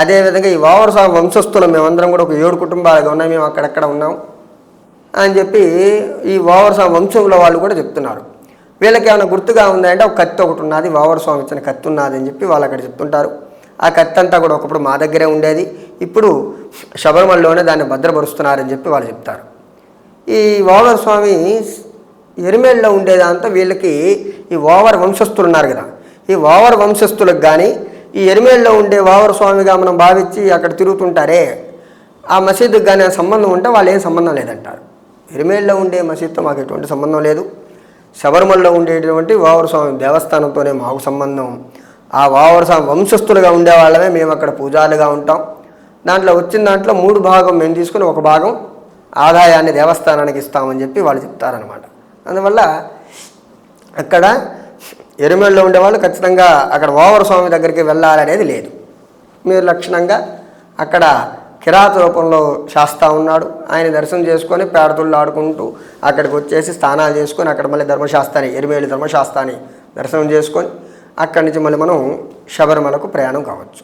అదేవిధంగా ఈ వావర్ స్వామి వంశస్థులం మేమందరం కూడా ఒక ఏడు కుటుంబాలుగా ఉన్నాయి మేము అక్కడక్కడ ఉన్నాం అని చెప్పి ఈ ఓవర్ స్వామి వంశంలో వాళ్ళు కూడా చెప్తున్నారు. వీళ్ళకి ఏమైనా గుర్తుగా ఉందంటే ఒక కత్తి ఒకటి ఉన్నది వావర్ స్వామి ఇచ్చిన కత్తి ఉన్నది అని చెప్పి వాళ్ళు అక్కడ చెప్తుంటారు. ఆ కత్తి అంతా కూడా ఒకప్పుడు మా దగ్గరే ఉండేది ఇప్పుడు శబరిమలలోనే దాన్ని భద్రపరుస్తున్నారని చెప్పి వాళ్ళు చెప్తారు. ఈ వావర్ స్వామి ఎరిమేళ్ళలో ఉండేదంతా వీళ్ళకి ఈ ఓవర్ వంశస్థులు ఉన్నారు కదా ఈ ఓవర్ వంశస్థులకు కానీ ఈ ఎరిమేళ్ళలో ఉండే వావర స్వామిగా మనం భావించి అక్కడ తిరుగుతుంటారే ఆ మసీదుకి కానీ సంబంధం ఉంటే వాళ్ళు ఏం సంబంధం లేదంటారు. ఎరిమేళ్ళలో ఉండే మసీద్తో మాకు ఎటువంటి సంబంధం లేదు. శబరిమలలో ఉండేటువంటి వావర స్వామి దేవస్థానంతోనే మాకు సంబంధం. ఆ వావర స్వామి వంశస్థులుగా ఉండే వాళ్ళమే మేము అక్కడ పూజాలుగా ఉంటాం. దాంట్లో వచ్చిన దాంట్లో మూడు భాగం మేము తీసుకుని ఒక భాగం ఆదాయాన్ని దేవస్థానానికి ఇస్తామని చెప్పి వాళ్ళు చెప్తారనమాట అందువల్ల అక్కడ ఎరుమేళ్ళలో ఉండేవాళ్ళు ఖచ్చితంగా అక్కడ ఓవర స్వామి దగ్గరికి వెళ్ళాలనేది లేదు. మీరు లక్షణంగా అక్కడ కిరాత రూపంలో శాస్తా ఉన్నాడు. ఆయన దర్శనం చేసుకొని పేడతుళ్ళు ఆడుకుంటూ అక్కడికి వచ్చేసి స్నానాలు చేసుకొని అక్కడ మళ్ళీ ధర్మశాస్త్రాన్ని ఎరుమేళి ధర్మశాస్త్రాన్ని దర్శనం చేసుకొని అక్కడి నుంచి మళ్ళీ మనం శబరిమలకు ప్రయాణం కావచ్చు.